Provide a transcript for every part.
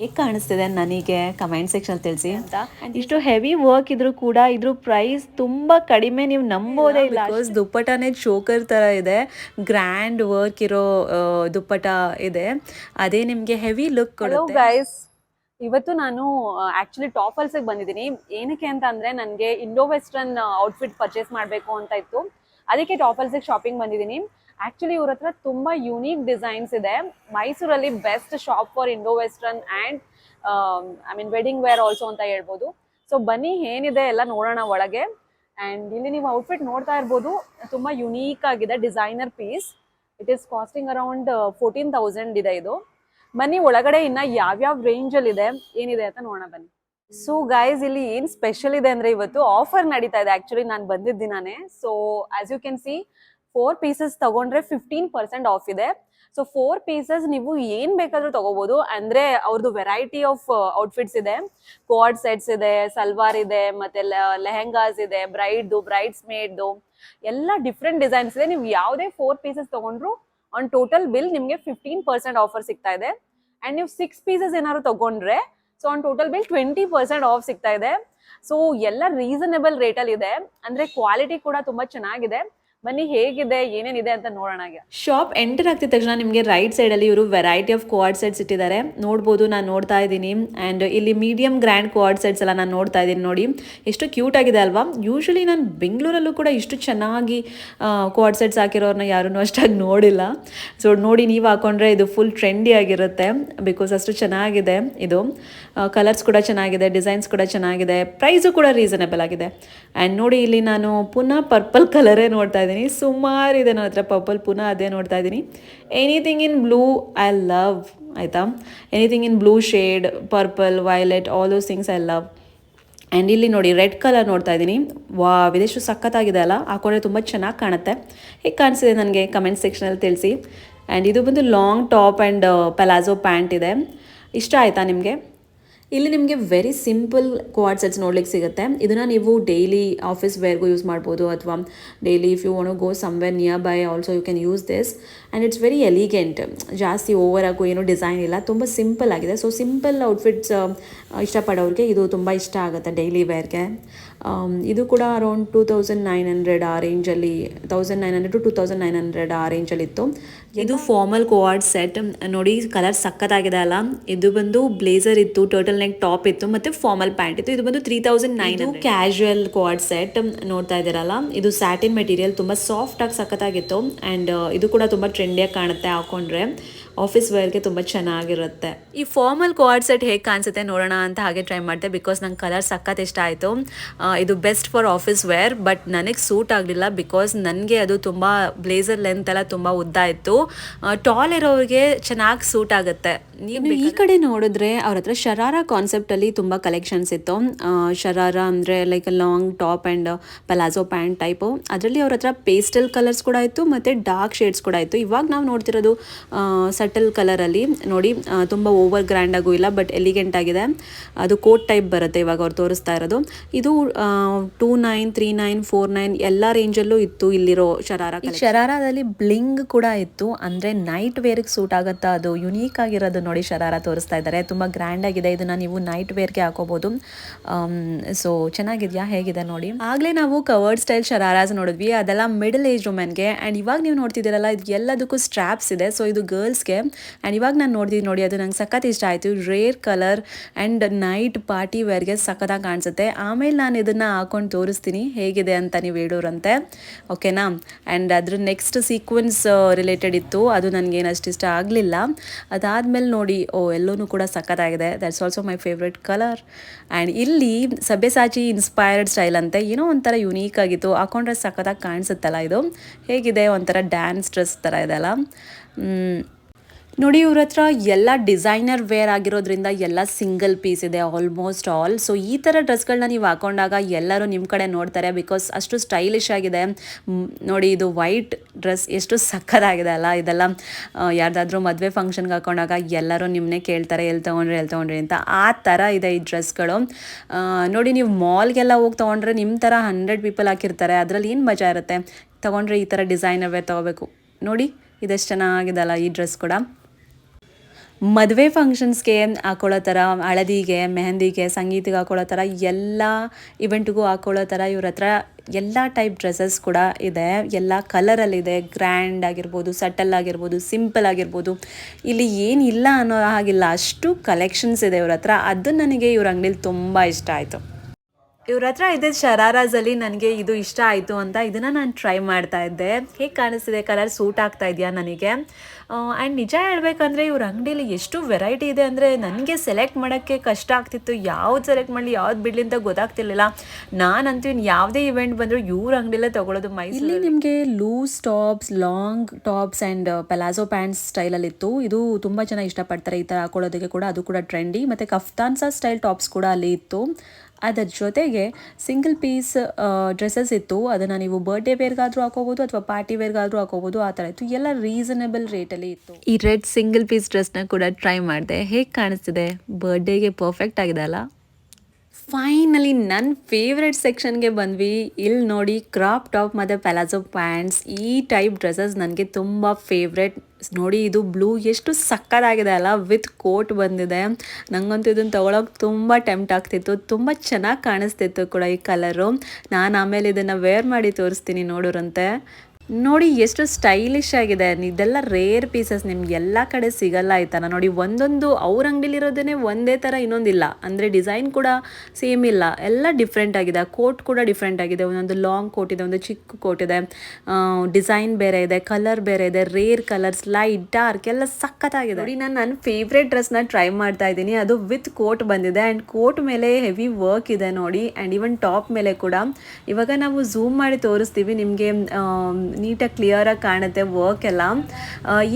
ಹೇಗೆ ಕಾಣಿಸ್ತಿದೆ ನನಗೆ ಕಮೆಂಟ್ ಸೆಕ್ಷನ್ ತಿಳಿಸಿ ಅಂತ? ಇಷ್ಟು ಹೆವಿ ವರ್ಕ್ ಇದ್ರೂ ಕೂಡ ಇದ್ರ ಪ್ರೈಸ್ ತುಂಬಾ ಕಡಿಮೆ ನೀವು ನಂಬೋದೇ ಇಲ್ಲ. ಬಿಕಾಸ್ ದುಪ್ಪಟನೇ ಚೋಕರ್ ತರ ಇದೆ. ಗ್ರ್ಯಾಂಡ್ ವರ್ಕ್ ಇರೋ ದುಪ್ಪಟ ಇದೆ. ಅದೇ ನಿಮಗೆ ಹೆವಿ ಲುಕ್ ಕೊಡುತ್ತೆ. ಗೈಸ್ ಇವತ್ತು ನಾನು ಆಕ್ಚುಲಿ ಟಾಫಲ್ಸಿಗೆ ಬಂದಿದ್ದೀನಿ. ಏನಕ್ಕೆ ಅಂತ ಅಂದ್ರೆ ನನಗೆ ಇಂಡೋ ವೆಸ್ಟರ್ನ್ ಔಟ್ಫಿಟ್ ಪರ್ಚೇಸ್ ಮಾಡಬೇಕು ಅಂತ ಇತ್ತು. ಅದಕ್ಕೆ ಟಾಪಲ್ಸ್ ಶಾಪಿಂಗ್ ಬಂದಿದ್ದೀನಿ. ಆಕ್ಚುಲಿ ಇವ್ರ ಹತ್ರ ತುಂಬಾ ಯುನೀಕ್ ಡಿಸೈನ್ಸ್ ಇದೆ. ಮೈಸೂರಲ್ಲಿ best shop for Indo western and I mean wedding wear also ಅಂತ ಹೇಳ್ಬೋದು. ಸೊ ಬನ್ನಿ, ಏನಿದೆ ಎಲ್ಲ ನೋಡೋಣ ಒಳಗೆ. ಅಂಡ್ ಇಲ್ಲಿ ನೀವು ಔಟ್ಫಿಟ್ ನೋಡ್ತಾ ಇರ್ಬೋದು. ತುಂಬಾ ಯುನೀಕ್ ಆಗಿದೆ designer piece it is costing around fourteen thousand ಇದೆ ಇದು. ಬನ್ನಿ, ಒಳಗಡೆ ಇನ್ನ ಯಾವ್ಯಾವ ರೇಂಜ್ ಅಲ್ಲಿ ಇದೆ, ಏನಿದೆ ಅಂತ ನೋಡೋಣ ಬನ್ನಿ. ಸೊ ಗೈಸ್ ಇಲ್ಲಿ ಏನ್ ಸ್ಪೆಷಲ್ ಇದೆ ಅಂದ್ರೆ ಇವತ್ತು ಆಫರ್ ನಡೀತಾ ಇದೆ. ಆ್ಯಕ್ಚುಲಿ ನಾನು ಬಂದಿದ್ದ ದಿನಾನೇ. So as you can see four pieces ತಗೊಂಡ್ರೆ ಫಿಫ್ಟೀನ್ ಪರ್ಸೆಂಟ್ ಆಫ್ ಇದೆ. ಸೊ ಫೋರ್ ಪೀಸಸ್ ನೀವು ಏನ್ ಬೇಕಾದ್ರೂ ತಗೋಬಹುದು ಅಂದ್ರೆ ಅವ್ರದ್ದು ವೆರೈಟಿ ಆಫ್ ಔಟ್ಫಿಟ್ಸ್ ಇದೆ. ಕೋಡ್ ಸೆಟ್ಸ್ ಇದೆ ಸಲ್ವಾರ್ ಇದೆ, ಮತ್ತೆ ಲೆಹೆಂಗಾಸ್ ಇದೆ ಬ್ರೈಡ್ದು ಬ್ರೈಡ್ಸ್ ಮೇಡ್ದು ಎಲ್ಲ ಡಿಫ್ರೆಂಟ್ ಡಿಸೈನ್ಸ್ ಇದೆ. ನೀವು ಯಾವುದೇ ಫೋರ್ ಪೀಸಸ್ ತಗೊಂಡ್ರು ಆನ್ ಟೋಟಲ್ ಬಿಲ್ ನಿಮಗೆ ಫಿಫ್ಟೀನ್ ಪರ್ಸೆಂಟ್ ಆಫರ್ ಸಿಗ್ತಾ ಇದೆ. ಅಂಡ್ ನೀವು ಸಿಕ್ಸ್ ಪೀಸಸ್ ಏನಾದ್ರು ತಗೊಂಡ್ರೆ so on total bill twenty percent off ಸಿಗ್ತಾ ಇದೆ. ಸೊ ಎಲ್ಲ ರೀಸನಬಲ್ ರೇಟಲ್ಲಿ ಇದೆ. ಅಂದ್ರೆ ಕ್ವಾಲಿಟಿ ಕೂಡ ತುಂಬಾ ಚೆನ್ನಾಗಿದೆ. ಬನ್ನಿ, ಹೇಗಿದೆ ಏನೇನಿದೆ ಅಂತ ನೋಡೋಣ ಶಾಪ್ ಎಂಟರ್ ಆಗ್ತಿದ ತಕ್ಷಣ ನಿಮಗೆ ರೈಟ್ ಸೈಡ್ ಅಲ್ಲಿ ಇವರು ವೆರೈಟಿ ಆಫ್ ಕ್ವಾಡ್ ಸೆಟ್ಸ್ ಇಟ್ಟಿದ್ದಾರೆ. ನೋಡಬಹುದು ನಾನು ನೋಡ್ತಾ ಇದ್ದೀನಿ. ಅಂಡ್ ಇಲ್ಲಿ ಮೀಡಿಯಂ ಗ್ರ್ಯಾಂಡ್ ಕ್ವಾಡ್ ಸೆಟ್ಸ್ ಎಲ್ಲ ನಾನು ನೋಡ್ತಾ ಇದ್ದೀನಿ ನೋಡಿ. ಎಷ್ಟು ಕ್ಯೂಟ್ ಆಗಿದೆ ಅಲ್ವಾ? ಯೂಶಲಿ ನಾನು ಬೆಂಗಳೂರಲ್ಲೂ ಕೂಡ ಇಷ್ಟು ಚೆನ್ನಾಗಿ ಕ್ವಾಡ್ ಸೆಟ್ಸ್ ಹಾಕಿರೋರನ್ನ ಯಾರೂ ಅಷ್ಟಾಗಿ ನೋಡಿಲ್ಲ. ಸೊ ನೋಡಿ ನೀವು ಹಾಕೊಂಡ್ರೆ ಇದು ಫುಲ್ ಟ್ರೆಂಡಿ ಆಗಿರುತ್ತೆ. ಬಿಕಾಸ್ ಅಷ್ಟು ಚೆನ್ನಾಗಿದೆ ಇದು. ಕಲರ್ಸ್ ಕೂಡ ಚೆನ್ನಾಗಿದೆ ಡಿಸೈನ್ಸ್ ಕೂಡ ಚೆನ್ನಾಗಿದೆ. ಪ್ರೈಸು ಕೂಡ ರೀಸನೇಬಲ್ ಆಗಿದೆ. ಆ್ಯಂಡ್ ನೋಡಿ, ಇಲ್ಲಿ ನಾನು ಪುನಃ ಪರ್ಪಲ್ ಕಲರೇ ನೋಡ್ತಾ ಸುಮಾರು ಇದೆ ನನ್ನ ಹತ್ರ ಪರ್ಪಲ್ ಪುನಃ ಅದೇ ನೋಡ್ತಾ ಇದ್ದೀನಿ. Anything in blue I love ಆಯಿತಾ? Anything in blue shade purple violet all those things I love and ಇಲ್ಲಿ ನೋಡಿ ರೆಡ್ ಕಲರ್ ನೋಡ್ತಾ ಇದ್ದೀನಿ. ವಾ ಇದೆಷ್ಟು ಸಖತ್ತಾಗಿದೆ ಅಲ್ಲ? ಹಾಕೊಂಡ್ರೆ ತುಂಬ ಚೆನ್ನಾಗಿ ಕಾಣುತ್ತೆ. ಹೇಗೆ ಕಾಣಿಸಿದೆ ನನಗೆ? ಕಮೆಂಟ್ ಸೆಕ್ಷನಲ್ಲಿ ತಿಳಿಸಿ. ಆ್ಯಂಡ್ ಇದು ಬಂದು long top and palazzo pant ಇದೆ. ಇಷ್ಟ ಆಯಿತಾ ನಿಮಗೆ? ಇಲ್ಲಿ ನಿಮಗೆ ವೆರಿ ಸಿಂಪಲ್ ಕ್ವಾಡ್ ಸೆಟ್ಸ್ ನೋಡ್ಲಿಕ್ಕೆ ಸಿಗುತ್ತೆ. ಇದನ್ನು ನೀವು ಡೈಲಿ ಆಫೀಸ್ ವೇರ್ಗೂ ಯೂಸ್ ಮಾಡ್ಬೋದು, ಅಥವಾ daily if you want go somewhere nearby also you can use this and it's very elegant ಜಾಸ್ತಿ ಓವರ್ ಆಗೋ ಏನೂ ಡಿಸೈನ್ ಇಲ್ಲ. ತುಂಬ ಸಿಂಪಲ್ ಆಗಿದೆ. ಸೊ ಸಿಂಪಲ್ ಔಟ್ಫಿಟ್ಸ್ ಇಷ್ಟಪಡೋರಿಗೆ ಇದು ತುಂಬ ಇಷ್ಟ ಆಗುತ್ತೆ ಡೈಲಿ ವೇರ್ಗೆ ಇದು ಕೂಡ around two thousand nine hundred ಆ ರೇಂಜಲ್ಲಿ thousand nine hundred to two thousand nine hundred ಆ ರೇಂಜಲ್ಲಿ ಇತ್ತು. ಇದು ಫಾರ್ಮಲ್ ಕೋಆರ್ಡ್ ಸೆಟ್ ನೋಡಿ ಕಲರ್ ಸಖತ್ತಾಗಿದೆ ಅಲ್ಲ. ಇದು ಬಂದು ಬ್ಲೇಸರ್ ಇತ್ತು ಟರ್ಟಲ್ ನೆಕ್ ಟಾಪ್ ಇತ್ತು ಮತ್ತು ಫಾರ್ಮಲ್ ಪ್ಯಾಂಟ್ ಇತ್ತು. ಇದು ಬಂದು three thousand nine casual coord set ನೋಡ್ತಾ ಇದ್ದೀರಲ್ಲ. ಇದು ಸ್ಯಾಟಿನ್ ಮೆಟೀರಿಯಲ್ ತುಂಬ ಸಾಫ್ಟಾಗಿ ಆಗಿ ಸಖತ್ತಾಗಿತ್ತು. ಆ್ಯಂಡ್ ಇದು ಕೂಡ ತುಂಬ ಟ್ರೆಂಡಿಯಾಗಿ ಕಾಣುತ್ತೆ ಹಾಕೊಂಡ್ರೆ. ಆಫೀಸ್ ವೇರ್ಗೆ ತುಂಬ ಚೆನ್ನಾಗಿರುತ್ತೆ. ಈ ಫಾರ್ಮಲ್ ಕೋಆರ್ಡ್ ಸೆಟ್ ಹೇಗೆ ಕಾಣಿಸುತ್ತೆ ನೋಡೋಣ ಅಂತ ಹಾಗೆ ಟ್ರೈ ಮಾಡಿದೆ ಬಿಕಾಸ್ ನಂಗೆ ಕಲರ್ ಸಖತ್ ಇಷ್ಟ ಆಯಿತು. ಇದು best for office wear but ನನಗೆ ಸೂಟ್ ಆಗಲಿಲ್ಲ ಬಿಕಾಸ್ ನನಗೆ ಅದು ತುಂಬ ಬ್ಲೇಸರ್ ಲೆಂತ್ ಎಲ್ಲ ತುಂಬ ಉದ್ದ ಇತ್ತು. ಟಾಲ್ ಇರೋರಿಗೆ ಚೆನ್ನಾಗಿ ಸೂಟ್ ಆಗುತ್ತೆ. ನೀವು ಈ ಕಡೆ ನೋಡಿದ್ರೆ ಅವ್ರ ಹತ್ರ ಶರಾರ ಕಾನ್ಸೆಪ್ಟಲ್ಲಿ ತುಂಬ ಕಲೆಕ್ಷನ್ಸ್ ಇತ್ತು. ಶರಾರ ಅಂದರೆ like long top and palazzo pant type ಅದರಲ್ಲಿ ಅವ್ರ ಹತ್ರ ಪೇಸ್ಟಲ್ ಕಲರ್ಸ್ ಕೂಡ ಇತ್ತು ಮತ್ತು ಡಾರ್ಕ್ ಶೇಡ್ಸ್ ಕೂಡ ಇತ್ತು. ಇವಾಗ ನಾವು ನೋಡ್ತಿರೋದು ಸಟಲ್ ಕಲರಲ್ಲಿ ನೋಡಿ ತುಂಬ ಓವರ್ ಗ್ರ್ಯಾಂಡಾಗೂ ಇಲ್ಲ ಬಟ್ ಎಲಿಗೆಂಟ್ ಆಗಿದೆ. ಅದು ಕೋಟ್ ಟೈಪ್ ಬರುತ್ತೆ ಇವಾಗ ಅವ್ರು ತೋರಿಸ್ತಾ ಇರೋದು. ಇದು two nine three nine four nine ಎಲ್ಲ ರೇಂಜಲ್ಲೂ ಇತ್ತು ಇಲ್ಲಿರೋ ಶರಾರ ಈ ಶರಾರದಲ್ಲಿ ಬ್ಲಿಂಗ್ ಕೂಡ ಇತ್ತು. ಅಂದರೆ ನೈಟ್ ವೇರ್ಗೆ ಸೂಟ್ ಆಗುತ್ತಾ ಅದು ಯುನೀಕ್ ಆಗಿರೋದು ನೋಡಿ ಶರಾರ ತೋರಿಸ್ತಾ ಇದ್ದಾರೆ. ತುಂಬ ಗ್ರ್ಯಾಂಡ್ ಆಗಿದೆ. ಇದನ್ನು ನೀವು ನೈಟ್ ವೇರ್ಗೆ ಹಾಕೋಬೋದು. ಸೊ ಚೆನ್ನಾಗಿದೆಯಾ? ಹೇಗಿದೆ ನೋಡಿ? ಆಗಲೇ ನಾವು ಕವರ್ಡ್ ಸ್ಟೈಲ್ ಶರಾರಾಸ್ ನೋಡಿದ್ವಿ. ಅದೆಲ್ಲ ಮಿಡಲ್ ಏಜ್ ವುಮೆನ್ಗೆ ಆ್ಯಂಡ್ ಇವಾಗ ನೀವು ನೋಡ್ತಿದ್ದೀರಲ್ಲ ಇದು ಎಲ್ಲದಕ್ಕೂ ಸ್ಟ್ರಾಪ್ಸ್ ಇದೆ. ಸೊ ಇದು ಗರ್ಲ್ಸ್ಗೆ ಆ್ಯಂಡ್ ಇವಾಗ ನಾನು ನೋಡಿದ್ದೀನಿ ನೋಡಿ, ಅದು ನಂಗೆ ಸಖತ್ ಇಷ್ಟ ಆಯಿತು. Rare colour and night party ವೇರ್ಗೆ ಸಖತ್ತಾಗಿ ಕಾಣಿಸುತ್ತೆ. ಆಮೇಲೆ ನಾನು ಇದನ್ನು ಹಾಕೊಂಡು ತೋರಿಸ್ತೀನಿ, ಹೇಗಿದೆ ಅಂತ ನೀವು ಹೇಳೋರಂತೆ. ಓಕೆನಾ ಆ್ಯಂಡ್ ಅದ್ರ ನೆಕ್ಸ್ಟ್ ಸೀಕ್ವೆನ್ಸ್ ರಿಲೇಟೆಡ್ ಇತ್ತು. ಅದು ನನಗೇನು ಅಷ್ಟು ಇಷ್ಟ ಆಗಲಿಲ್ಲ. ಅದಾದಮೇಲೆ ನೋಡಿ, ಓ ಎಲ್ಲೂ ಕೂಡ ಸಖತ್ತಾಗಿದೆ. That's also my favourite colour and ಇಲ್ಲಿ ಸಬ್ಯಸಾಚಿ ಇನ್ಸ್ಪೈರ್ಡ್ ಸ್ಟೈಲ್ ಅಂತೆ. ಏನೋ ಒಂಥರ ಯುನೀಕ್ ಆಗಿತ್ತು. ಹಾಕೊಂಡ್ರೆ ಸಖತ್ತಾಗಿ ಕಾಣಿಸುತ್ತಲ್ಲ ಇದು? ಹೇಗಿದೆ ಒಂಥರ ಡ್ಯಾನ್ಸ್ ಡ್ರೆಸ್ ಥರ ಇದೆಲ್ಲ ನೋಡಿ, ಇವ್ರ ಹತ್ರ ಎಲ್ಲ ಡಿಸೈನರ್ ವೇರ್ ಆಗಿರೋದ್ರಿಂದ ಎಲ್ಲ ಸಿಂಗಲ್ ಪೀಸ್ ಇದೆ ಆಲ್ಮೋಸ್ಟ್ ಆಲ್ ಸೊ ಈ ಥರ ಡ್ರೆಸ್ಗಳನ್ನ ನೀವು ಹಾಕೊಂಡಾಗ ಎಲ್ಲರೂ ನಿಮ್ಮ ಕಡೆ ನೋಡ್ತಾರೆ ಬಿಕಾಸ್ ಅಷ್ಟು ಸ್ಟೈಲಿಶ್ ಆಗಿದೆ. ನೋಡಿ, ಇದು ವೈಟ್ ಡ್ರೆಸ್ ಎಷ್ಟು ಸಕ್ಕತ್ತಾಗಿದೆ ಅಲ್ಲ, ಇದೆಲ್ಲ ಯಾರ್ದಾದ್ರೂ ಮದುವೆ ಫಂಕ್ಷನ್ಗೆ ಹಾಕೊಂಡಾಗ ಎಲ್ಲರೂ ನಿಮ್ಮನ್ನೇ ಕೇಳ್ತಾರೆ ಎಲ್ಲಿ ತೊಗೊಂಡ್ರಿ ಎಲ್ಲಿ ತೊಗೊಂಡ್ರಿ ಅಂತ. ಆ ಥರ ಇದೆ ಈ ಡ್ರೆಸ್ಗಳು ನೋಡಿ, ನೀವು ಮಾಲ್ಗೆಲ್ಲ ಹೋಗಿ ತೊಗೊಂಡ್ರೆ ನಿಮ್ಮ ಥರ ಹಂಡ್ರೆಡ್ ಪೀಪಲ್ ಹಾಕಿರ್ತಾರೆ, ಅದರಲ್ಲಿ ಏನು ಮಜಾ ಇರುತ್ತೆ? ತೊಗೊಂಡ್ರೆ ಈ ಥರ ಡಿಸೈನರ್ ವೇರ್ ತೊಗೋಬೇಕು. ನೋಡಿ, ಇದೆಷ್ಟು ಚೆನ್ನಾಗಿದೆ ಅಲ್ಲ ಈ ಡ್ರೆಸ್ ಕೂಡ. ಮದುವೆ ಫಂಕ್ಷನ್ಸ್ಗೆ ಹಾಕೊಳ್ಳೋ ಥರ, ಹಳದಿಗೆ, ಮೆಹಂದಿಗೆ, ಸಂಗೀತಿಗೆ ಹಾಕೊಳ್ಳೋ ಥರ ಎಲ್ಲ ಇವೆಂಟ್ಗೂ ಹಾಕೊಳ್ಳೋ ಥರ ಇವ್ರ ಹತ್ರ ಎಲ್ಲ ಟೈಪ್ ಡ್ರೆಸ್ಸಸ್ ಕೂಡ ಇದೆ. ಎಲ್ಲ ಕಲರಲ್ಲಿದೆ ಗ್ರ್ಯಾಂಡ್ ಆಗಿರ್ಬೋದು ಸಟಲ್ ಆಗಿರ್ಬೋದು ಸಿಂಪಲ್ ಆಗಿರ್ಬೋದು. ಇಲ್ಲಿ ಏನಿಲ್ಲ ಅನ್ನೋ ಹಾಗಿಲ್ಲ. ಅಷ್ಟು ಕಲೆಕ್ಷನ್ಸ್ ಇದೆ ಇವ್ರ ಹತ್ರ. ಅದು ನನಗೆ ಇವ್ರ ಅಂಗಡಿಲಿ ತುಂಬ ಇಷ್ಟ ಆಯಿತು. ಇವ್ರ ಹತ್ರ ಇದೆ ಶರಾರಾಜಲ್ಲಿ ನನಗೆ ಇದು ಇಷ್ಟ ಆಯಿತು ಅಂತ ಇದನ್ನು ನಾನು ಟ್ರೈ ಮಾಡ್ತಾ ಇದ್ದೆ. ಹೇಗೆ ಕಾಣಿಸ್ತಿದೆ ಕಲರ್ ಸೂಟ್ ಆಗ್ತಾ ಇದೆಯಾ ನನಗೆ? ಆ್ಯಂಡ್ ನಿಜ ಹೇಳ್ಬೇಕಂದ್ರೆ ಇವ್ರ ಅಂಗಡಿಯಲ್ಲಿ ಎಷ್ಟು ವೆರೈಟಿ ಇದೆ ಅಂದರೆ ನನಗೆ ಸೆಲೆಕ್ಟ್ ಮಾಡೋಕ್ಕೆ ಕಷ್ಟ ಆಗ್ತಿತ್ತು. ಯಾವ್ದು ಸೆಲೆಕ್ಟ್ ಮಾಡಲಿ ಯಾವ್ದು ಬಿಡಲಿ ಅಂತ ಗೊತ್ತಾಗ್ತಿರ್ಲಿಲ್ಲ. ನಾನಂತೂ ಇನ್ನು ಯಾವುದೇ ಇವೆಂಟ್ ಬಂದರೂ ಇವ್ರ ಅಂಗಡಿಯಲ್ಲೇ ತೊಗೊಳೋದು ಮೈಸೂರಲ್ಲಿ. ನಿಮಗೆ loose tops long tops and palazzo pants ಸ್ಟೈಲಲ್ಲಿತ್ತು ಇದು ತುಂಬ ಜನ ಇಷ್ಟಪಡ್ತಾರೆ ಈ ಥರ ಹಾಕೊಳ್ಳೋದಕ್ಕೆ ಕೂಡ. ಅದು ಕೂಡ ಟ್ರೆಂಡಿ ಮತ್ತು ಕಫ್ತಾನ್ಸಾ ಸ್ಟೈಲ್ ಟಾಪ್ಸ್ ಕೂಡ ಅಲ್ಲಿ ಇತ್ತು. ಅದರ ಜೊತೆಗೆ ಸಿಂಗಲ್ ಪೀಸ್ ಡ್ರೆಸ್ಸಸ್ ಇತ್ತು. ಅದನ್ನು ನೀವು ಬರ್ಡೇ ವೇರ್ಗಾದರೂ ಹಾಕೋಬೋದು ಅಥವಾ ಪಾರ್ಟಿ ವೇರ್ಗಾದರೂ ಹಾಕೋಬೋದು, ಆ ಥರ ಇತ್ತು. ಎಲ್ಲ ರೀಸನಬಲ್ ರೇಟಲ್ಲಿ ಇತ್ತು. ಈ ರೆಡ್ ಸಿಂಗಲ್ ಪೀಸ್ ಡ್ರೆಸ್ನ ಕೂಡ ಟ್ರೈ ಮಾಡಿದೆ. ಹೇಗೆ ಕಾಣಿಸ್ತಿದೆ? ಬರ್ಡೇಗೆ ಪರ್ಫೆಕ್ಟ್ ಆಗಿದೆ ಅಲ್ಲ? ಫೈನಲಿ ನನ್ನ ಫೇವ್ರೆಟ್ ಸೆಕ್ಷನ್ಗೆ ಬಂದ್ವಿ. ಇಲ್ಲಿ ನೋಡಿ ಕ್ರಾಪ್ ಟಾಪ್ ಮತ್ತು ಪ್ಯಾಲಾಜೋ ಪ್ಯಾಂಟ್ಸ್ ಈ ಟೈಪ್ ಡ್ರೆಸ್ಸಸ್ ನನಗೆ ತುಂಬ ಫೇವ್ರೆಟ್ ನೋಡಿ, ಇದು ಬ್ಲೂ ಎಷ್ಟು ಸಕ್ಕತ್ತಾಗಿದೆ ಅಲ್ಲ ವಿತ್ ಕೋಟ್ ಬಂದಿದೆ. ನನಗಂತೂ ಇದನ್ನು ತೊಗೊಳಕ್ಕೆ ತುಂಬ ಟೆಂಪ್ಟ್ ಆಗ್ತಿತ್ತು. ತುಂಬ ಚೆನ್ನಾಗಿ ಕಾಣಿಸ್ತಿತ್ತು ಕೂಡ ಈ ಕಲರು ನಾನು ಆಮೇಲೆ ಇದನ್ನು ವೇರ್ ಮಾಡಿ ತೋರಿಸ್ತೀನಿ ನೋಡೋರಂತೆ. ನೋಡಿ ಎಷ್ಟು ಸ್ಟೈಲಿಶ್ ಆಗಿದೆ. ಇದೆಲ್ಲ ರೇರ್ ಪೀಸಸ್ ನಿಮ್ಗೆ ಎಲ್ಲ ಕಡೆ ಸಿಗಲ್ಲ ಈ ನೋಡಿ ಒಂದೊಂದು ಅವ್ರ ಅಂಗಡಿಲಿರೋದೇ ಒಂದೇ ಥರ ಇನ್ನೊಂದಿಲ್ಲ. ಅಂದರೆ ಡಿಸೈನ್ ಕೂಡ ಸೇಮ್ ಇಲ್ಲ. ಎಲ್ಲ ಡಿಫ್ರೆಂಟ್ ಆಗಿದೆ. ಕೋಟ್ ಕೂಡ ಡಿಫ್ರೆಂಟ್ ಆಗಿದೆ. ಒಂದೊಂದು ಲಾಂಗ್ ಕೋಟ್ ಇದೆ, ಒಂದು ಚಿಕ್ಕ ಕೋಟ್ ಇದೆ. ಡಿಸೈನ್ ಬೇರೆ ಇದೆ ಕಲರ್ ಬೇರೆ ಇದೆ ರೇರ್ ಕಲರ್ಸ್ ಲೈಟ್ ಡಾರ್ಕ್ ಎಲ್ಲ ಸಖತ್ತಾಗಿದೆ. ನೋಡಿ, ನಾನು ನನ್ನ ಫೇವ್ರೆಟ್ ಡ್ರೆಸ್ನ ಟ್ರೈ ಮಾಡ್ತಾ ಇದ್ದೀನಿ. ಅದು ವಿತ್ ಕೋಟ್ ಬಂದಿದೆ. ಆ್ಯಂಡ್ ಕೋಟ್ ಮೇಲೆ ಹೆವಿ ವರ್ಕ್ ಇದೆ ನೋಡಿ. ಆ್ಯಂಡ್ ಈವನ್ ಟಾಪ್ ಮೇಲೆ ಕೂಡ. ಇವಾಗ ನಾವು ಝೂಮ್ ಮಾಡಿ ತೋರಿಸ್ತೀವಿ ನಿಮಗೆ ನೀಟಾಗಿ ಕ್ಲಿಯರಾಗಿ ಕಾಣುತ್ತೆ ವರ್ಕ್ ಎಲ್ಲ.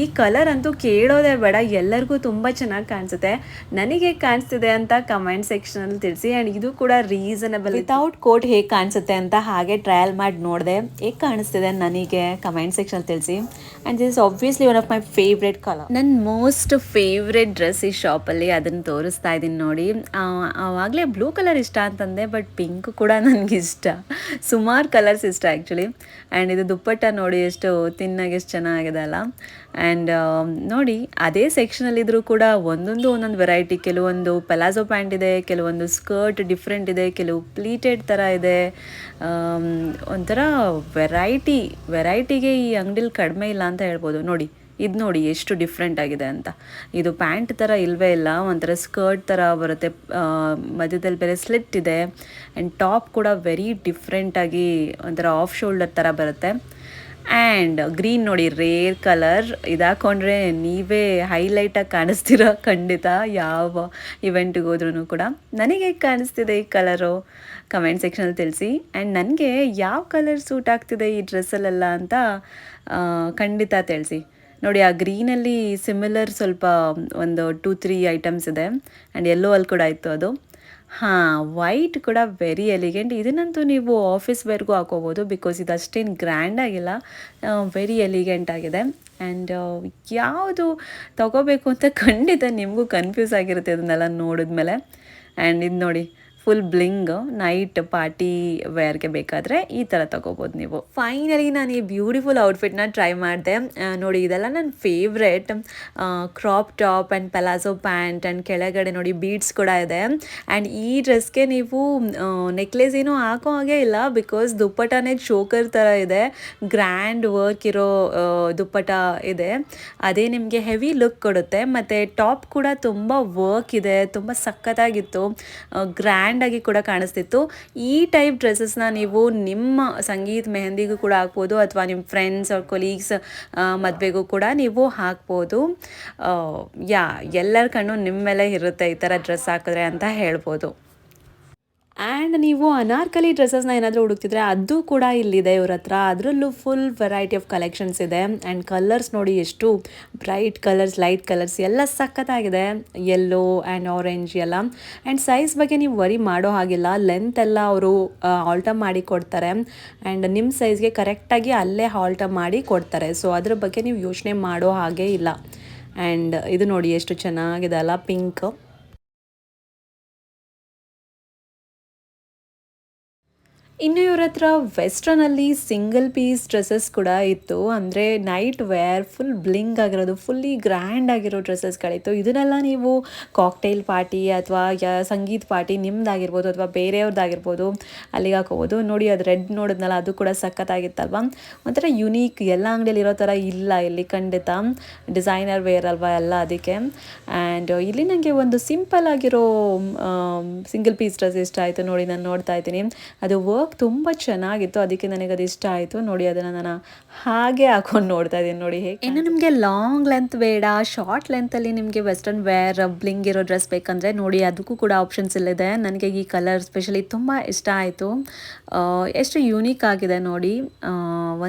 ಈ ಕಲರ್ ಅಂತೂ ಕೇಳೋದೇ ಬೇಡ ಎಲ್ಲರಿಗೂ ತುಂಬ ಚೆನ್ನಾಗಿ ಕಾಣಿಸುತ್ತೆ. ನನಗೆ ಕಾಣಿಸ್ತಿದೆ ಅಂತ ಕಮೆಂಟ್ ಸೆಕ್ಷನಲ್ಲಿ ತಿಳಿಸಿ ಆ್ಯಂಡ್ ಇದು ಕೂಡ ರೀಸನಬಲ್ ವಿತೌಟ್ ಕೋಟ್ ಹೇಗೆ ಕಾಣಿಸುತ್ತೆ ಅಂತ ಹಾಗೆ ಟ್ರಯಲ್ ಮಾಡಿ ನೋಡಿದೆ ಹೇಗೆ ಕಾಣಿಸ್ತಿದೆ ನನಗೆ ಕಮೆಂಟ್ ಸೆಕ್ಷನ್ ತಿಳಿಸಿ. And this obviously one of my favourite colour ನನ್ನ ಮೋಸ್ಟ್ ಫೇವ್ರೆಟ್ ಡ್ರೆಸ್ ಈ ಶಾಪಲ್ಲಿ ಅದನ್ನು ತೋರಿಸ್ತಾ ಇದ್ದೀನಿ ನೋಡಿ. ಆವಾಗಲೇ ಬ್ಲೂ ಕಲರ್ ಇಷ್ಟ ಅಂತಂದೆ ಬಟ್ ಪಿಂಕ್ ಕೂಡ ನನಗಿಷ್ಟ ಇಷ್ಟ. ಸುಮಾರು ಕಲರ್ಸ್ ಇಷ್ಟ ಆ್ಯಕ್ಚುಲಿ ಆ್ಯಂಡ್ ಇದು ದುಪ್ಪಟ್ಟ ನೋಡಿ ಎಷ್ಟು ತಿನ್ನಾಗಿ ಎಷ್ಟು ಚೆನ್ನಾಗಿದೆ ಅಲ್ಲ? ಆ್ಯಂಡ್ ನೋಡಿ ಅದೇ ಸೆಕ್ಷನಲ್ಲಿದ್ದರೂ ಕೂಡ ಒಂದೊಂದು ಒಂದೊಂದು ವೆರೈಟಿ ಕೆಲವೊಂದು ಪಲಾಝೋ ಪ್ಯಾಂಟ್ ಇದೆ ಕೆಲವೊಂದು ಸ್ಕರ್ಟ್ ಡಿಫ್ರೆಂಟ್ ಇದೆ ಕೆಲವು ಪ್ಲೀಟೆಡ್ ಥರ ಇದೆ. ಆಮ್, ಒಂಥರ ವೆರೈಟಿ ವೆರೈಟಿಗೆ ಈ ಅಂಗಡಿಲಿ ಕಡಿಮೆ ಇಲ್ಲ ಅಂತ ಹೇಳ್ಬೋದು. ನೋಡಿ ಇದು ನೋಡಿ ಎಷ್ಟು ಡಿಫ್ರೆಂಟ್ ಆಗಿದೆ ಅಂತ. ಇದು ಪ್ಯಾಂಟ್ ಥರ ಇಲ್ಲವೇ ಇಲ್ಲ ಒಂಥರ ಸ್ಕರ್ಟ್ ಥರ ಬರುತ್ತೆ. ಮಧ್ಯದಲ್ಲಿ ಬೇರೆ ಸ್ಲಿಟ್ ಇದೆ. ಆ್ಯಂಡ್ ಟಾಪ್ ಕೂಡ ವೆರಿ ಡಿಫ್ರೆಂಟಾಗಿ ಒಂಥರ ಆಫ್ ಶೋಲ್ಡರ್ ಥರ ಬರುತ್ತೆ. ಆ್ಯಂಡ್ ಗ್ರೀನ್ ನೋಡಿ ರೇರ್ ಕಲರ್ ಇದಾಕೊಂಡ್ರೆ ನೀವೇ ಹೈಲೈಟಾಗಿ ಕಾಣಿಸ್ತೀರ ಖಂಡಿತ ಯಾವ ಇವೆಂಟಿಗೆ ಹೋದ್ರೂ ಕೂಡ ನನಗೆ ಕಾಣಿಸ್ತಿದೆ ಈ ಕಲರು ಕಮೆಂಟ್ ಸೆಕ್ಷನಲ್ಲಿ ತಿಳಿಸಿ. ಆ್ಯಂಡ್ ನನಗೆ ಯಾವ ಕಲರ್ ಸೂಟ್ ಆಗ್ತಿದೆ ಈ ಡ್ರೆಸ್ಸಲ್ಲೆಲ್ಲ ಅಂತ ಖಂಡಿತ ತಿಳಿಸಿ. ನೋಡಿ, ಆ ಗ್ರೀನಲ್ಲಿ ಸಿಮಿಲರ್ ಸ್ವಲ್ಪ ಒಂದು ಟೂ ತ್ರೀ ಐಟಮ್ಸ್ ಇದೆ. ಆ್ಯಂಡ್ ಎಲ್ಲೋ ಅಲ್ಲಿ ಕೂಡ ಇತ್ತು ಅದು. ಹಾಂ ವೈಟ್ ಕೂಡ ವೆರಿ ಎಲಿಗೆಂಟ್ ಇದನ್ನಂತೂ ನೀವು ಆಫೀಸ್ ವೇರ್ಗೂ ಹಾಕೋಬೋದು ಬಿಕಾಸ್ ಇದು ಅಷ್ಟೇನು ಗ್ರ್ಯಾಂಡ್ ಆಗಿಲ್ಲ ವೆರಿ ಎಲಿಗೆಂಟ್ ಆಗಿದೆ. ಆ್ಯಂಡ್ ಯಾವುದು ತಗೋಬೇಕು ಅಂತ ಖಂಡಿತ ನಿಮಗೂ ಕನ್ಫ್ಯೂಸ್ ಆಗಿರುತ್ತೆ ಅದನ್ನೆಲ್ಲ ನೋಡಿದ್ಮೇಲೆ. ಆ್ಯಂಡ್ ಇದು ನೋಡಿ ಫುಲ್ ಬ್ಲಿಂಗ್ ನೈಟ್ ಪಾರ್ಟಿ ವೇರ್ಗೆ ಬೇಕಾದರೆ ಈ ಥರ ತಗೋಬೋದು ನೀವು. ಫೈನಲಿ ನಾನು ಈ ಬ್ಯೂಟಿಫುಲ್ ಔಟ್ಫಿಟ್ನ ಟ್ರೈ ಮಾಡಿದೆ. ನೋಡಿ, ಇದೆಲ್ಲ ನನ್ನ favourite crop top and palazzo pant and ಕೆಳಗಡೆ ನೋಡಿ ಬೀಡ್ಸ್ ಕೂಡ ಇದೆ. ಆ್ಯಂಡ್ ಈ ಡ್ರೆಸ್ಗೆ ನೀವು ನೆಕ್ಲೆಸ್ ಏನೂ ಹಾಕೋ ಹಾಗೆ ಇಲ್ಲ ಬಿಕಾಸ್ ದುಪ್ಪಟನೇ ಚೋಕರ್ ಥರ ಇದೆ. ಗ್ರ್ಯಾಂಡ್ ವರ್ಕ್ ಇರೋ ದುಪ್ಪಟ ಇದೆ. ಅದೇ ನಿಮಗೆ ಹೆವಿ ಲುಕ್ ಕೊಡುತ್ತೆ. ಮತ್ತು ಟಾಪ್ ಕೂಡ ತುಂಬ ವರ್ಕ್ ಇದೆ. ತುಂಬ ಸಖತ್ತಾಗಿತ್ತು. ಗ್ರ್ಯಾಂಡಾಗಿ ಕೂಡ ಕಾಣಿಸ್ತಿತ್ತು. ಈ ಟೈಪ್ ಡ್ರೆಸ್ಸಸ್ನ ನೀವು ನಿಮ್ಮ ಸಂಗೀತ್ ಮೆಹಂದಿಗೂ ಕೂಡ ಹಾಕ್ಬೋದು ಅಥವಾ ನಿಮ್ಮ ಫ್ರೆಂಡ್ಸ್ ಅವ್ರ ಕೊಲೀಗ್ಸ್ ಮದುವೆಗೂ ಕೂಡ ನೀವು ಹಾಕ್ಬೋದು. ಯಾ, ಎಲ್ಲರ ಕಣ್ಣು ನಿಮ್ಮ ಮೇಲೆ ಇರುತ್ತೆ ಈ ಥರ ಡ್ರೆಸ್ ಹಾಕಿದ್ರೆ ಅಂತ ಹೇಳ್ಬೋದು. ಆ್ಯಂಡ್ ನೀವು ಅನಾರ್ಕಲಿ ಡ್ರೆಸ್ಸಸ್ನ ಏನಾದರೂ ಹುಡುಕ್ತಿದ್ರೆ ಅದು ಕೂಡ ಇಲ್ಲಿದೆ ಇವ್ರ ಹತ್ರ. ಅದರಲ್ಲೂ ಫುಲ್ ವೆರೈಟಿ ಆಫ್ ಕಲೆಕ್ಷನ್ಸ್ ಇದೆ. ಆ್ಯಂಡ್ ಕಲರ್ಸ್ ನೋಡಿ ಎಷ್ಟು ಬ್ರೈಟ್ ಕಲರ್ಸ್ ಲೈಟ್ ಕಲರ್ಸ್ ಎಲ್ಲ ಸಖತ್ತಾಗಿದೆ. ಯೆಲ್ಲೋ ಆ್ಯಂಡ್ ಆರೆಂಜ್ ಎಲ್ಲ. ಆ್ಯಂಡ್ ಸೈಜ್ ಬಗ್ಗೆ ನೀವು ವರಿ ಮಾಡೋ ಹಾಗಿಲ್ಲ. ಲೆಂತ್ ಎಲ್ಲ ಅವರು ಆಲ್ಟ ಮಾಡಿ ಕೊಡ್ತಾರೆ. ಆ್ಯಂಡ್ ನಿಮ್ಮ ಸೈಜ್ಗೆ ಕರೆಕ್ಟಾಗಿ ಅಲ್ಲೇ ಆಲ್ಟ ಮಾಡಿ ಕೊಡ್ತಾರೆ. ಸೊ ಅದ್ರ ಬಗ್ಗೆ ನೀವು ಯೋಚನೆ ಮಾಡೋ ಹಾಗೆ ಇಲ್ಲ. ಆ್ಯಂಡ್ ಇದು ನೋಡಿ ಎಷ್ಟು ಚೆನ್ನಾಗಿದೆ ಅಲ್ಲ ಪಿಂಕ್ ಇನ್ನು ಇವ್ರ ಹತ್ರ ವೆಸ್ಟ್ರನಲ್ಲಿ ಸಿಂಗಲ್ ಪೀಸ್ ಡ್ರೆಸ್ಸಸ್ ಕೂಡ ಇತ್ತು. ಅಂದರೆ ನೈಟ್ ವೇರ್ ಫುಲ್ ಬ್ಲಿಂಗ್ ಆಗಿರೋದು ಫುಲ್ಲಿ ಗ್ರ್ಯಾಂಡ್ ಆಗಿರೋ ಡ್ರೆಸ್ಸಸ್ಗಳಿತ್ತು ಇದನ್ನೆಲ್ಲ ನೀವು ಕಾಕ್ಟೈಲ್ ಪಾರ್ಟಿ ಅಥವಾ ಯ, ಸಂಗೀತ ಪಾರ್ಟಿ ನಿಮ್ದಾಗಿರ್ಬೋದು ಅಥವಾ ಬೇರೆಯವ್ರದ್ದಾಗಿರ್ಬೋದು ಅಲ್ಲಿಗೆ ಹಾಕೋಬೋದು. ನೋಡಿ ಅದು ರೆಡ್ ನೋಡಿದ್ನಲ್ಲ, ಅದು ಕೂಡ ಸಖತ್ತಾಗಿತ್ತಲ್ವ? ಒಂಥರ ಯುನೀಕ್ ಎಲ್ಲ ಅಂಗಡಿಯಲ್ಲಿ ಇರೋ ಥರ ಇಲ್ಲ ಇಲ್ಲಿ, ಖಂಡಿತ. ಡಿಸೈನರ್ ವೇರ್ ಅಲ್ವಾ ಎಲ್ಲ ಅದಕ್ಕೆ. ಆ್ಯಂಡ್ ಇಲ್ಲಿ ನನಗೆ ಒಂದು ಸಿಂಪಲ್ ಆಗಿರೋ ಸಿಂಗಲ್ ಪೀಸ್ ಡ್ರೆಸ್ ಇಷ್ಟ ಆಯಿತು. ನೋಡಿ, ನಾನು ನೋಡ್ತಾ ಇದ್ದೀನಿ. ಅದು ವರ್ಕ್ ತುಂಬ ಚೆನ್ನಾಗಿತ್ತು. ಅದಕ್ಕೆ ನನಗೆ ಅದು ಇಷ್ಟ ಆಯಿತು. ನೋಡಿ ಅದನ್ನು ನಾನು ಹಾಗೆ ಹಾಕೊಂಡು ನೋಡ್ತಾ ಇದ್ದೀನಿ. ನೋಡಿ ಹೇಗೆ ಇನ್ನು ನಿಮಗೆ ಲಾಂಗ್ ಲೆಂತ್ ಬೇಡ ಶಾರ್ಟ್ ಲೆಂತಲ್ಲಿ ನಿಮಗೆ ವೆಸ್ಟರ್ನ್ ವೇರ್ ರಬ್ಲಿಂಗ್ ಇರೋ ಡ್ರೆಸ್ ಬೇಕಂದರೆ ನೋಡಿ ಅದಕ್ಕೂ ಕೂಡ ಆಪ್ಷನ್ಸ್ ಇಲ್ಲಿದೆ. ನನಗೆ ಈ ಕಲರ್ ಸ್ಪೆಷಲಿ ತುಂಬ ಇಷ್ಟ ಆಯಿತು. ಎಷ್ಟು ಯೂನಿಕ್ ಆಗಿದೆ ನೋಡಿ.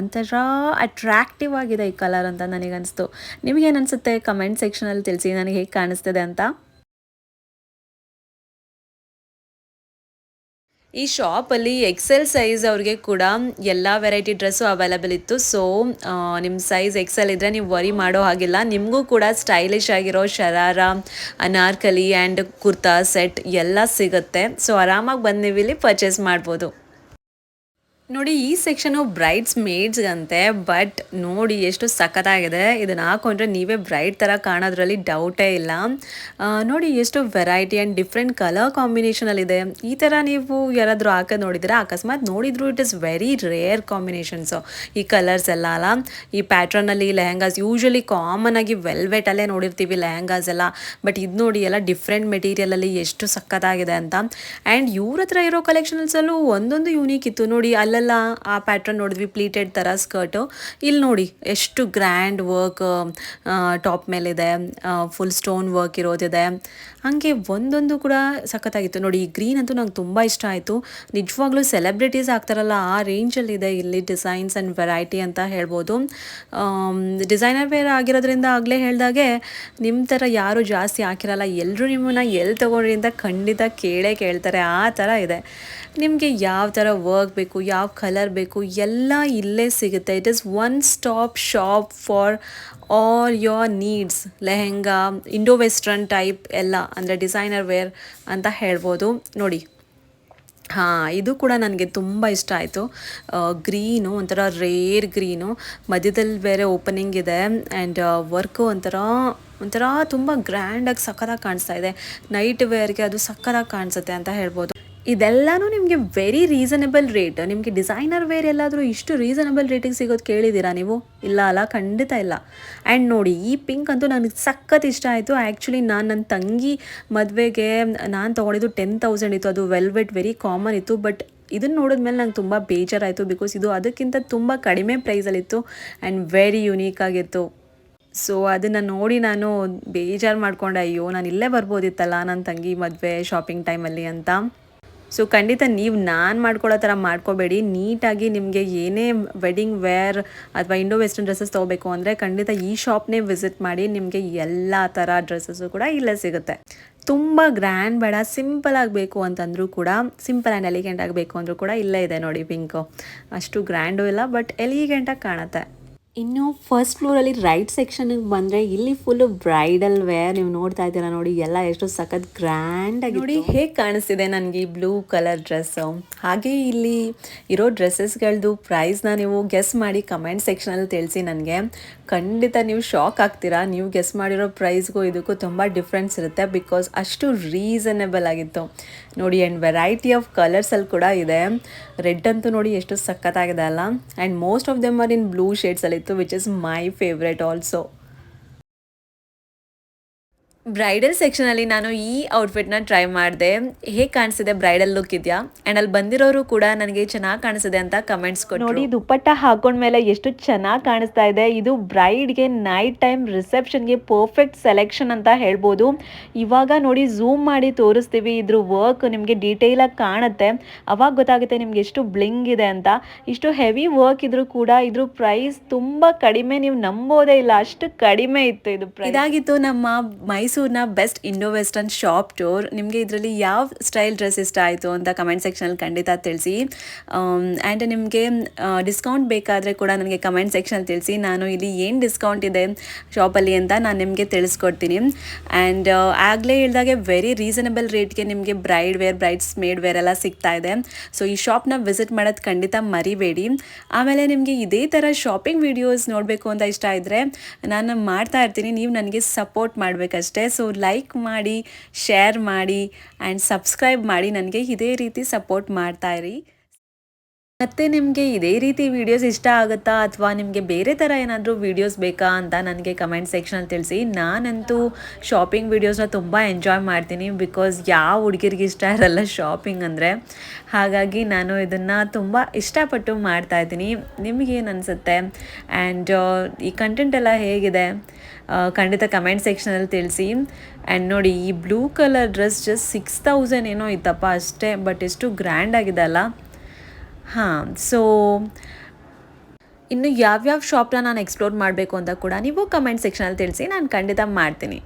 ಒಂಥರ ಅಟ್ರಾಕ್ಟಿವ್ ಆಗಿದೆ ಈ ಕಲರ್ ಅಂತ ನನಗನ್ನಿಸ್ತು ನಿಮಗೇನು ಅನಿಸುತ್ತೆ? ಕಮೆಂಟ್ ಸೆಕ್ಷನಲ್ಲಿ ತಿಳಿಸಿ. ನನಗೆ ಹೇಗೆ ಕಾಣಿಸ್ತಿದೆ ಅಂತ. ಈ ಶಾಪಲ್ಲಿ ಎಕ್ಸೆಲ್ ಸೈಜ್ ಅವ್ರಿಗೆ ಕೂಡ ಎಲ್ಲ ವೆರೈಟಿ ಡ್ರೆಸ್ಸು ಅವೈಲಬಲ್ ಇತ್ತು. ಸೊ ನಿಮ್ಮ ಸೈಜ್ ಎಕ್ಸೆಲ್ ಇದ್ದರೆ ನೀವು ವರಿ ಮಾಡೋ ಹಾಗಿಲ್ಲ. ನಿಮಗೂ ಕೂಡ ಸ್ಟೈಲಿಶ್ ಆಗಿರೋ ಶರಾರ ಅನಾರ್ಕಲಿ ಆ್ಯಂಡ್ ಕುರ್ತಾ ಸೆಟ್ ಎಲ್ಲ ಸಿಗುತ್ತೆ. ಸೊ ಆರಾಮಾಗಿ ಬಂದು ನೀವು ಇಲ್ಲಿ ಪರ್ಚೇಸ್ ಮಾಡ್ಬೋದು. ನೋಡಿ, ಈ ಸೆಕ್ಷನು ಬ್ರೈಡ್ಸ್ ಮೇಡ್ಸ್ಗಂತೆ ಬಟ್ ನೋಡಿ ಎಷ್ಟು ಸಖತ್ತಾಗಿದೆ. ಇದನ್ನು ಹಾಕೊಂಡ್ರೆ ನೀವೇ ಬ್ರೈಡ್ ಥರ ಕಾಣೋದ್ರಲ್ಲಿ ಡೌಟೇ ಇಲ್ಲ. ನೋಡಿ ಎಷ್ಟು ವೆರೈಟಿ ಆ್ಯಂಡ್ ಡಿಫ್ರೆಂಟ್ ಕಲರ್ ಕಾಂಬಿನೇಷನಲ್ಲಿದೆ ಈ ಥರ ನೀವು ಯಾರಾದರೂ ಹಾಕೋದು ನೋಡಿದರೆ ಅಕಸ್ಮಾತ್ ನೋಡಿದ್ರು it is very rare combinations ಈ ಕಲರ್ಸ್ ಎಲ್ಲ ಅಲ್ಲ. ಈ ಪ್ಯಾಟ್ರನಲ್ಲಿ ಲೆಹಂಗಾಸ್ ಯೂಶ್ವಲಿ ಕಾಮನ್ ಆಗಿ ವೆಲ್ವೆಟಲ್ಲೇ ನೋಡಿರ್ತೀವಿ ಲೆಹಂಗಾಸ್ ಎಲ್ಲ. ಬಟ್ ಇದು ನೋಡಿ ಎಲ್ಲ ಡಿಫ್ರೆಂಟ್ ಮೆಟೀರಿಯಲಲ್ಲಿ ಎಷ್ಟು ಸಖತ್ತಾಗಿದೆ ಅಂತ. ಆ್ಯಂಡ್ ಇವ್ರ ಹತ್ರ ಇರೋ ಕಲೆಕ್ಷನ್ಸಲ್ಲೂ ಒಂದೊಂದು ಯೂನಿಕ್ ಇತ್ತು. ನೋಡಿ ಅಲ್ಲೆಲ್ಲ ಆ ಪ್ಯಾಟ್ರನ್ ನೋಡಿದ್ವಿ ಪ್ಲೀಟೆಡ್ ಥರ ಸ್ಕರ್ಟು ಇಲ್ಲಿ ನೋಡಿ, ಎಷ್ಟು ಗ್ರ್ಯಾಂಡ್ ವರ್ಕ್ ಟಾಪ್ ಮೇಲಿದೆ ಫುಲ್ ಸ್ಟೋನ್ ವರ್ಕ್ ಇರೋದಿದೆ. ಹಾಗೆ ಒಂದೊಂದು ಕೂಡ ಸಖತ್ತಾಗಿತ್ತು. ನೋಡಿ, ಈ ಗ್ರೀನ್ ಅಂತೂ ನಂಗೆ ತುಂಬ ಇಷ್ಟ ಆಯಿತು. ನಿಜವಾಗ್ಲೂ ಸೆಲೆಬ್ರಿಟೀಸ್ ಆಗ್ತಾರಲ್ಲ, ಆ ರೇಂಜಲ್ಲಿದೆ ಇಲ್ಲಿ ಡಿಸೈನ್ಸ್ ಆ್ಯಂಡ್ ವೆರೈಟಿ ಅಂತ ಹೇಳ್ಬೋದು. ಡಿಸೈನರ್ ವೇರ್ ಆಗಿರೋದ್ರಿಂದ ಆಗಲೇ ಹೇಳಿದಾಗೆ ನಿಮ್ಮ ಥರ ಯಾರು ಜಾಸ್ತಿ ಹಾಕಿರಲ್ಲ ಎಲ್ಲರೂ ನಿಮ್ಮನ್ನ ಎಲ್ಲಿ ತೊಗೊಂಡ್ರಿ ಅಂತ ಖಂಡಿತ ಕೇಳೇ ಕೇಳ್ತಾರೆ. ಆ ಥರ ಇದೆ. ನಿಮಗೆ ಯಾವ ಥರ ವರ್ಕ್ ಬೇಕು, ಯಾವ ಕಲರ್ ಬೇಕು, ಎಲ್ಲ ಇಲ್ಲೇ ಸಿಗುತ್ತೆ. It is one stop shop for all your needs lehenga indo western type ಎಲ್ಲ, ಅಂದರೆ ಡಿಸೈನರ್ ವೇರ್ ಅಂತ ಹೇಳ್ಬೋದು. ನೋಡಿ. ಹಾಂ, ಇದು ಕೂಡ ನನಗೆ ತುಂಬ ಇಷ್ಟ ಆಯಿತು. ಗ್ರೀನು ಒಂಥರ ರೇರ್ ಗ್ರೀನು ಮಧ್ಯದಲ್ಲಿ ಬೇರೆ ಓಪನಿಂಗ್ ಇದೆ ಆ್ಯಂಡ್ ವರ್ಕು ಒಂಥರ ಒಂಥರ ತುಂಬ ಗ್ರ್ಯಾಂಡಾಗಿ ಸಕ್ಕತ್ತಾಗಿ ಕಾಣಿಸ್ತಾ ಇದೆ. ನೈಟ್ ವೇರ್ಗೆ ಅದು ಸಕ್ಕತ್ತಾಗಿ ಕಾಣಿಸುತ್ತೆ ಅಂತ ಹೇಳ್ಬೋದು. ಇದೆಲ್ಲನೂ ನಿಮಗೆ ವೆರಿ ರೀಸನಬಲ್ ರೇಟ್ ನಿಮಗೆ ಡಿಸೈನರ್ ವೇರ್ ಎಲ್ಲಾದರೂ ಇಷ್ಟು ರೀಸನಬಲ್ ರೇಟಿಗೆ ಸಿಗೋದು ಕೇಳಿದ್ದೀರಾ ನೀವು? ಇಲ್ಲ ಅಲ್ಲ, ಖಂಡಿತ ಇಲ್ಲ. ಆ್ಯಂಡ್ ನೋಡಿ, ಈ ಪಿಂಕ್ ಅಂತೂ ನನಗೆ ಸಖತ್ ಇಷ್ಟ ಆಯಿತು. ಆ್ಯಕ್ಚುಲಿ ನಾನು ನನ್ನ ತಂಗಿ ಮದುವೆಗೆ ನಾನು ತೊಗೊಂಡಿದ್ದು ಟೆನ್ ತೌಸಂಡ್ ಇತ್ತು. ಅದು ವೆಲ್ವೆಟ್ ವೆರಿ ಕಾಮನ್ ಇತ್ತು. ಬಟ್ ಇದನ್ನು ನೋಡಿದ್ಮೇಲೆ ನಂಗೆ ತುಂಬ ಬೇಜಾರಾಯಿತು ಬಿಕಾಸ್ ಇದು ಅದಕ್ಕಿಂತ ತುಂಬ ಕಡಿಮೆ ಪ್ರೈಸಲ್ಲಿತ್ತು ಆ್ಯಂಡ್ ವೆರಿ ಯುನೀಕ್ ಆಗಿತ್ತು. ಸೊ ಅದನ್ನು ನೋಡಿ ನಾನು ಬೇಜಾರು ಮಾಡ್ಕೊಂಡೆ, ಅಯ್ಯೋ, ನಾನು ಇಲ್ಲೇ ಬರ್ಬೋದಿತ್ತಲ್ಲ ನನ್ನ ತಂಗಿ ಮದುವೆ ಶಾಪಿಂಗ್ ಟೈಮಲ್ಲಿ ಅಂತ. ಸೊ ಖಂಡಿತ ನೀವು ನಾನು ಮಾಡ್ಕೊಳ್ಳೋ ಥರ ಮಾಡ್ಕೋಬೇಡಿ. ನೀಟಾಗಿ ನಿಮಗೆ ಏನೇ ವೆಡ್ಡಿಂಗ್ ವೇರ್ ಅಥವಾ ಇಂಡೋ ವೆಸ್ಟರ್ನ್ ಡ್ರೆಸ್ಸಸ್ ತೊಗೋಬೇಕು ಅಂದರೆ ಖಂಡಿತ ಈ ಶಾಪ್ನೇ ವಿಸಿಟ್ ಮಾಡಿ ನಿಮಗೆ ಎಲ್ಲ ಥರ ಡ್ರೆಸ್ಸಸ್ಸು ಕೂಡ ಇಲ್ಲೇ ಸಿಗುತ್ತೆ. ತುಂಬ ಗ್ರ್ಯಾಂಡ್ ಬೇಡ ಸಿಂಪಲ್ ಆಗಬೇಕು ಅಂತಂದರೂ ಕೂಡ ಸಿಂಪಲ್ ಆ್ಯಂಡ್ ಎಲಿಗೆಂಟ್ ಆಗಬೇಕು ಅಂದರೂ ಕೂಡ ಇಲ್ಲೇ ಇದೆ ನೋಡಿ ಪಿಂಕು ಅಷ್ಟು ಗ್ರ್ಯಾಂಡು ಇಲ್ಲ ಬಟ್ ಎಲಿಗೆಂಟಾಗಿ ಕಾಣುತ್ತೆ. ಇನ್ನು ಫಸ್ಟ್ ಫ್ಲೋರಲ್ಲಿ ರೈಟ್ ಸೆಕ್ಷನ್ಗೆ ಬಂದರೆ ಇಲ್ಲಿ ಫುಲ್ ಬ್ರೈಡಲ್ ವೇರ್ ನೀವು ನೋಡ್ತಾ ಇದ್ದೀರಾ ನೋಡಿ, ಎಲ್ಲ ಎಷ್ಟು ಸಖತ್ ಗ್ರ್ಯಾಂಡ್ ಆಗಿ ನೋಡಿ, ಹೇಗೆ ಕಾಣಿಸ್ತಿದೆ ನನಗೆ ಈ ಬ್ಲೂ ಕಲರ್ ಡ್ರೆಸ್ಸು ಹಾಗೆ ಇಲ್ಲಿ ಇರೋ ಡ್ರೆಸ್ಸಸ್ಗಳದ್ದು ಪ್ರೈಸ್ನ ನೀವು ಗೆಸ್ ಮಾಡಿ ಕಮೆಂಟ್ ಸೆಕ್ಷನಲ್ಲಿ ತಿಳಿಸಿ ನನಗೆ. ಖಂಡಿತ ನೀವು ಶಾಕ್ ಆಗ್ತೀರಾ. ನೀವು ಗೆಸ್ ಮಾಡಿರೋ ಪ್ರೈಸ್ಗೂ ಇದಕ್ಕೂ ತುಂಬ ಡಿಫ್ರೆನ್ಸ್ ಇರುತ್ತೆ ಬಿಕಾಸ್ ಅಷ್ಟು ರೀಸನೇಬಲ್ ಆಗಿತ್ತು. ನೋಡಿ ಆ್ಯಂಡ್ ವೆರೈಟಿ ಆಫ್ ಕಲರ್ಸಲ್ಲಿ ಕೂಡ ಇದೆ. ರೆಡ್ ಅಂತೂ ನೋಡಿ ಎಷ್ಟು ಸಖತ್ತಾಗಿದೆ ಅಲ್ಲ. And most of them are in blue ಶೇಡ್ಸಲ್ಲಿತ್ತು which is my favourite also bridal ಸೆಕ್ಷನಲ್ಲಿ ನಾನು ಈ ಔಟ್ಫಿಟ್ನ ಟ್ರೈ ಮಾಡಿದೆ. ಹೇಗೆ ಕಾಣಿಸಿದೆ ಬ್ರೈಡಲ್ ಲುಕ್ ಇದೆಯಾ? ಆ್ಯಂಡ್ ಅಲ್ಲಿ ಬಂದಿರೋರು ಕೂಡ ನನಗೆ ಚೆನ್ನಾಗಿ ಕಾಣಿಸಿದೆ ಅಂತ ಕಮೆಂಟ್ಸ್ ಕೊಟ್ಟು ನೋಡಿ ದುಪ್ಪಟ್ಟ ಹಾಕೊಂಡ್ಮೇಲೆ ಎಷ್ಟು ಚೆನ್ನಾಗಿ ಕಾಣಿಸ್ತಾ ಇದೆ. ಇದು ಬ್ರೈಡ್ಗೆ ನೈಟ್ ಟೈಮ್ ರಿಸೆಪ್ಷನ್ಗೆ ಪರ್ಫೆಕ್ಟ್ ಸೆಲೆಕ್ಷನ್ ಅಂತ ಹೇಳ್ಬೋದು. ಇವಾಗ ನೋಡಿ ಝೂಮ್ ಮಾಡಿ ತೋರಿಸ್ತೀವಿ. ಇದ್ರ ವರ್ಕ್ ನಿಮಗೆ ಡೀಟೇಲಾಗಿ ಕಾಣುತ್ತೆ. ಅವಾಗ ಗೊತ್ತಾಗುತ್ತೆ ನಿಮ್ಗೆ ಎಷ್ಟು ಬ್ಲಿಂಗ್ ಇದೆ ಅಂತ. ಇಷ್ಟು ಹೆವಿ ವರ್ಕ್ ಇದ್ರೂ ಕೂಡ ಇದ್ರ ಪ್ರೈಸ್ ತುಂಬ ಕಡಿಮೆ. ನೀವು ನಂಬೋದೇ ಇಲ್ಲ. ಅಷ್ಟು ಕಡಿಮೆ ಇತ್ತು ಇದು. ಇದಾಗಿತ್ತು ನಮ್ಮ ಮೈಸೂರು ಮೈಸೂರಿನ best indo western shop tour ನಿಮಗೆ ಇದರಲ್ಲಿ ಯಾವ ಸ್ಟೈಲ್ ಡ್ರೆಸ್ ಇಷ್ಟ ಆಯಿತು ಅಂತ ಕಮೆಂಟ್ ಸೆಕ್ಷನಲ್ಲಿ ಖಂಡಿತ ತಿಳಿಸಿ. ಆ್ಯಂಡ್ ನಿಮಗೆ ಡಿಸ್ಕೌಂಟ್ ಬೇಕಾದರೆ ಕೂಡ ನನಗೆ ಕಮೆಂಟ್ ಸೆಕ್ಷನಲ್ಲಿ ತಿಳಿಸಿ. ನಾನು ಇಲ್ಲಿ ಏನು ಡಿಸ್ಕೌಂಟ್ ಇದೆ ಶಾಪಲ್ಲಿ ಅಂತ ನಾನು ನಿಮಗೆ ತಿಳಿಸ್ಕೊಡ್ತೀನಿ. ಆ್ಯಂಡ್ ಆಗಲೇ ಹೇಳಿದಾಗೆ ವೆರಿ ರೀಸನಬಲ್ ರೇಟ್ಗೆ ನಿಮಗೆ bride wear bridesmaid wear ಎಲ್ಲ ಸಿಗ್ತಾ ಇದೆ. ಸೊ ಈ ಶಾಪ್ನ ವಿಸಿಟ್ ಮಾಡೋದು ಖಂಡಿತ ಮರಿಬೇಡಿ. ಆಮೇಲೆ ನಿಮಗೆ ಇದೇ ಥರ ಶಾಪಿಂಗ್ ವಿಡಿಯೋಸ್ ನೋಡಬೇಕು ಅಂತ ಇಷ್ಟ ಇದ್ದರೆ ನಾನು ಮಾಡ್ತಾ ಇರ್ತೀನಿ. ನೀವು ನನಗೆ ಸಪೋರ್ಟ್ ಮಾಡಬೇಕಷ್ಟೇ. ಸೊ ಲೈಕ್ ಮಾಡಿ ಶೇರ್ ಮಾಡಿ ಆ್ಯಂಡ್ ಸಬ್ಸ್ಕ್ರೈಬ್ ಮಾಡಿ. ನನಗೆ ಇದೇ ರೀತಿ ಸಪೋರ್ಟ್ ಮಾಡ್ತಾ ಇರಿ. ಮತ್ತು ನಿಮಗೆ ಇದೇ ರೀತಿ ವಿಡಿಯೋಸ್ ಇಷ್ಟ ಆಗುತ್ತಾ? ಅಥವಾ ನಿಮಗೆ ಬೇರೆ ಥರ ಏನಾದರೂ ವೀಡಿಯೋಸ್ ಬೇಕಾ ಅಂತ ನನಗೆ ಕಮೆಂಟ್ ಸೆಕ್ಷನಲ್ಲಿ ತಿಳಿಸಿ. ನಾನಂತೂ ಶಾಪಿಂಗ್ ವೀಡಿಯೋಸ್ನ ತುಂಬ ಎಂಜಾಯ್ ಮಾಡ್ತೀನಿ ಬಿಕಾಸ್ ಯಾವ ಹುಡುಗಿರಿಗೆ ಇಷ್ಟ ಇರಲ್ಲ ಶಾಪಿಂಗ್ ಅಂದರೆ. ಹಾಗಾಗಿ ನಾನು ಇದನ್ನು ತುಂಬ ಇಷ್ಟಪಟ್ಟು ಮಾಡ್ತಾ ಇದ್ದೀನಿ. ನಿಮಗೇನು ಅನಿಸುತ್ತೆ? ಆ್ಯಂಡ್ ಈ ಕಂಟೆಂಟ್ ಎಲ್ಲ ಹೇಗಿದೆ? ಖಂಡಿತ ಕಮೆಂಟ್ ಸೆಕ್ಷನಲ್ಲಿ ತಿಳಿಸಿ. ಆ್ಯಂಡ್ ನೋಡಿ, ಈ blue colour dress just six thousand ಏನೋ ಇತ್ತಪ್ಪ ಅಷ್ಟೇ ಬಟ್ ಎಷ್ಟು ಗ್ರ್ಯಾಂಡ್ ಆಗಿದೆ ಅಲ್ಲ. ಹಾಂ ಸೊ ಇನ್ನು ಯಾವ್ಯಾವ ಶಾಪ್ನ ನಾನು ಎಕ್ಸ್ಪ್ಲೋರ್ ಮಾಡಬೇಕು ಅಂತ ಕೂಡ ನೀವು ಕಮೆಂಟ್ ಸೆಕ್ಷನಲ್ಲಿ ತಿಳಿಸಿ, ನಾನು ಖಂಡಿತ ಮಾಡ್ತೀನಿ.